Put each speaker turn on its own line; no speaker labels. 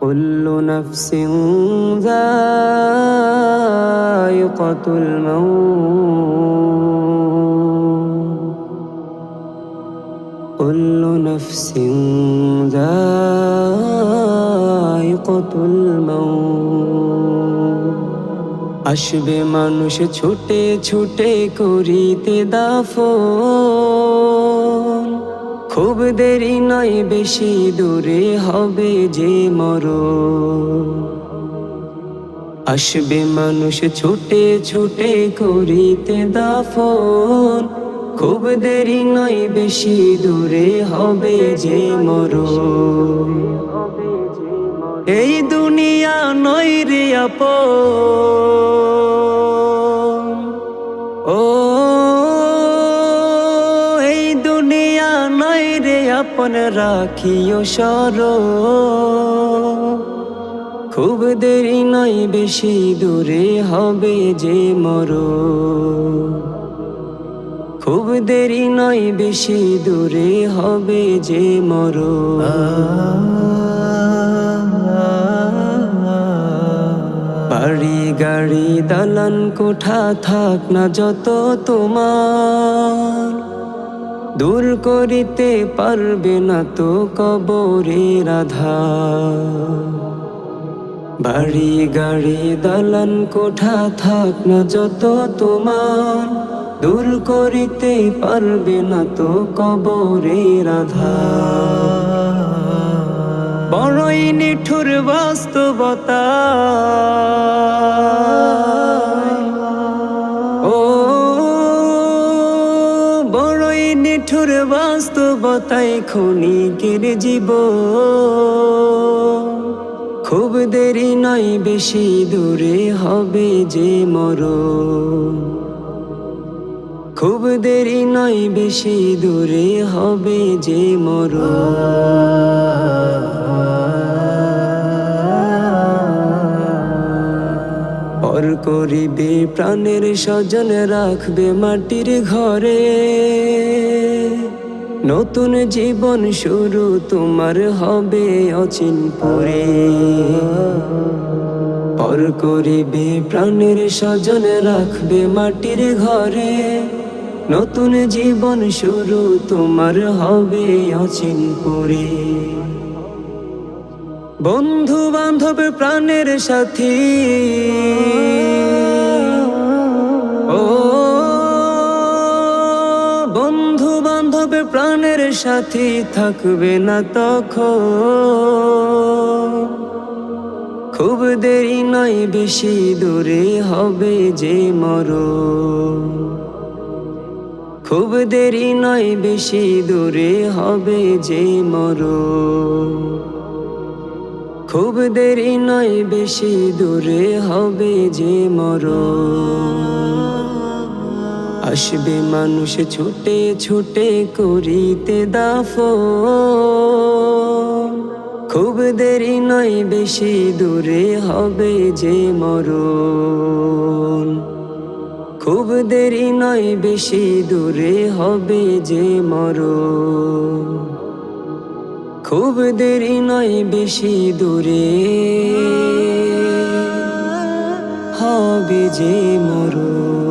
كل نفس ذائقة الموت كل نفس ذائقة الموت আসবে মানুষ ছুটে ছুটে করিতে দাফন খুব দেরি নয়, বেশি দূরে হবে যে মর আসবে মানুষ ছুটে ছুটে করিতে দাফন। খুব দেরি নয়, বেশি দূরে হবে যে মর এই দুনিয়া নয় রে আপন। ও আপন রাখিও সর। খুব দেরি নয়, বেশি দূরে হবে যে মর। খুব দেরি নয়, বেশি দূরে হবে যে মর। বাড়ি গাড়ি দালান কোঠা থাক না যত তোমার। দূর করিতে পারবে না তো কবরে রাধা। বাড়ি গাড়ি দালান কোঠা থাক না যত তোমার, দূর করিতে পারবে না তো কবরে রাধা। বড়ই নিঠুর বাস্তবতা। ও নিঠুর বাস্তবতায় ক্ষণিকের জীব খুব দেরি নয়, বেশি দূরে হবে যে মর খুব দেরি নয়, বেশি দূরে হবে যে মর পর করিবে প্রাণের স্বজন, রাখবে মাটির ঘরে। নতুন জীবন শুরু তোমার হবে অচিনপুরে পর। করিবে প্রাণের স্বজন রাখবে মাটির ঘরে। নতুন জীবন শুরু তোমার হবে অচিনপুরে বন্ধু বান্ধব প্রাণের সাথী। ও বন্ধু বান্ধব প্রাণের সাথী থাকবে না তখন। খুব দেরি নয়, বেশি দূরে হবে যে মর খুব দেরি নয়, বেশি দূরে হবে যে মর খুব দেরি নয়, বেশি দূরে হবে যে মর আসবে মানুষ ছুটে ছুটে করিতে দাফ খুব দেরি নয়, বেশি দূরে হবে যে মরণ। খুব দেরি নয়, বেশি দূরে হবে যে মরণ। খুব দেরি নয়, বেশি দূরে হবে যে মরণ।